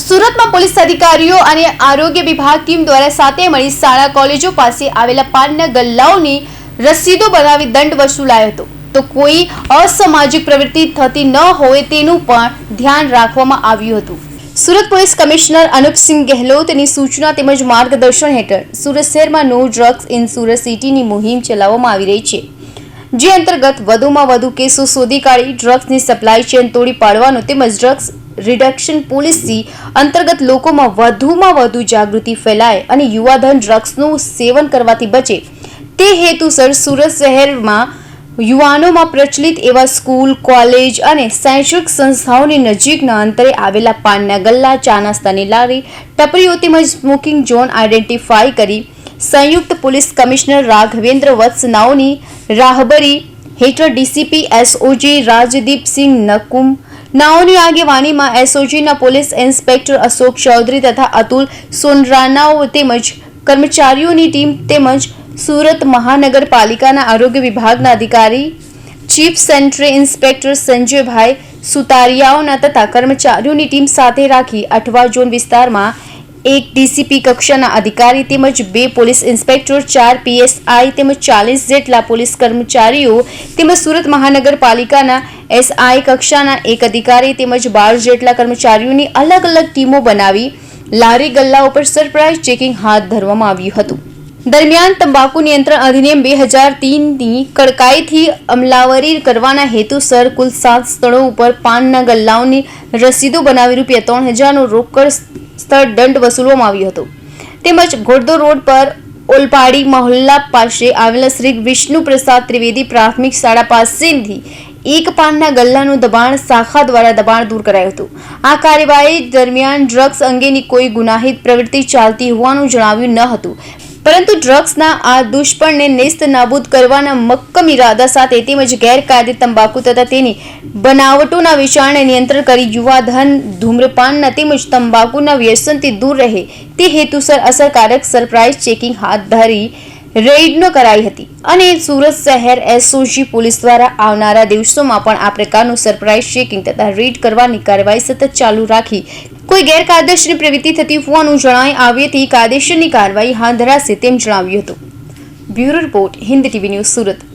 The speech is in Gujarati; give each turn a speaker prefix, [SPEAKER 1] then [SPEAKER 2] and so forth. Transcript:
[SPEAKER 1] સુરતમાં પોલીસ અધિકારીઓ અને આરોગ્ય વિભાગ ટીમ દ્વારા સાથે મળી શાળા કોલેજો પાસે આવેલા પાનના ગલ્લાઓની રસીદો બનાવી દંડ વસૂલાયો હતો. તો કોઈ અસામાજિક પ્રવૃત્તિ થતી ન હોય તેનું પણ ધ્યાન રાખવામાં આવ્યું હતું. સુરત પોલીસ કમિશનર અનુપસિંહ ગેહલોતની સૂચના તેમજ માર્ગદર્શન હેઠળ સુરત શહેરમાં નો ડ્રગ્સ ઇન સુરત સિટીની મુહિમ ચલાવવામાં આવી રહી છે. જે અંતર્ગત વધુમાં વધુ કેસો શોધી કાઢી ડ્રગ્સની સપ્લાય ચેન તોડી પાડવાનો તેમજ ડ્રગ્સ રિડક્શન પોલિસી અંતર્ગત લોકોમાં વધુમાં વધુ જાગૃતિ ફેલાય અને યુવાધન ડ્રગ્સનું સેવન કરવાથી બચે. તે હેતુસર સુરત શહેરમાં યુવાનોમાં પ્રચલિત એવા સ્કૂલ, કોલેજ અને શૈક્ષણિક સંસ્થાઓની નજીકના અંતરે આવેલા પાનના ગલ્લા ચા નાસ્તાની લારી, ટપરીઓ તેમજ સ્મોકિંગ ઝોન આઈડેન્ટિફાઈ કરી સંયુક્ત પોલીસ કમિશનર રાઘવેન્દ્ર વત્સનાઓની રાહબરી હેઠળ ડીસીપી એસઓજી રાજદીપસિંહ નકુમ નાઓની આગેવાનીમાં એસઓજીના પોલીસ ઇન્સ્પેક્ટર અશોક ચૌધરી તથા અતુલ સોનરાનાઓ તેમજ કર્મચારીઓની ટીમ તેમજ સુરત મહાનગરપાલિકાના આરોગ્ય વિભાગના અધિકારી, ચીફ સેન્ટ્રી ઇન્સ્પેક્ટર સંજયભાઈ સુતારિયાઓના તથા કર્મચારીઓની ટીમ સાથે રાખી અઠવા ઝોન વિસ્તારમાં એક ડીસીપી કક્ષાના અધિકારી તેમજ બે પોલીસ ઇન્સ્પેક્ટર, ચાર પીએસઆઈ તેમજ ચાલીસ જેટલા પોલીસ કર્મચારીઓ તેમજ સુરત મહાનગરપાલિકાના એસઆઈ કક્ષાના એક અધિકારી તેમજ બાર જેટલા કર્મચારીઓની અલગ અલગ ટીમો બનાવી લારી ગલ્લા ઉપર સરપ્રાઇઝ ચેકિંગ હાથ ધરવામાં આવ્યું હતું. દરમિયાન તંબાકુ નિયંત્રણ અધિનિયમ બે હજાર તીનની કડકાઈથી અમલાવરી કરવાના હેતુસર કુલ સાત સ્થળો ઉપર પાનના ગલ્લાઓની રસીદો બનાવી રૂપિયા ત્રણ હજારનો રોકડ સ્થળ દંડ વસૂલવામાં આવ્યો હતો. તેમજ ઘોડદો રોડ પર ઓલપાડી મહોલ્લા પાસે આવેલા શ્રી વિષ્ણુ પ્રસાદ ત્રિવેદી પ્રાથમિક શાળા પાસેથી એક પાનના ગલ્લાનું દબાણ શાખા દ્વારા દબાણ દૂર કરાયું હતું. આ કાર્યવાહી દરમિયાન ડ્રગ્સ અંગેની કોઈ ગુનાહિત પ્રવૃત્તિ ચાલતી હોવાનું જણાવ્યું ન હતું. પરંતુ ડ્રગ્સના આ દુષ્પણને નેસ્ત નાબૂદ કરવાના મક્કમ ઇરાદા સાથે તેમજ ગેરકાયદે તંબાકુ તથા તેની બનાવટોના વેચાણને નિયંત્રણ કરી યુવાધન ધૂમ્રપાનના તેમજ તંબાકુના વ્યસનથી દૂર રહે તે હેતુસર અસરકારક સરપ્રાઇઝ ચેકિંગ હાથ ધરી રેઇડનો કરાઈ હતી. અને સુરત શહેર એસઓજી પોલીસ દ્વારા આવનારા દિવસોમાં પણ આ પ્રકારનું સરપ્રાઇઝ ચેકિંગ તથા રેડ કરવાની કાર્યવાહી સતત ચાલુ રાખી. કોઈ ગેરકાયદેસરની પ્રવૃત્તિ થતી હોવાનું જણાઈ આવ્યેથી કાયદેસરની કાર્યવાહી હાથ ધરાશે તેમ જણાવ્યું હતું. Bureau report Hind TV news Surat.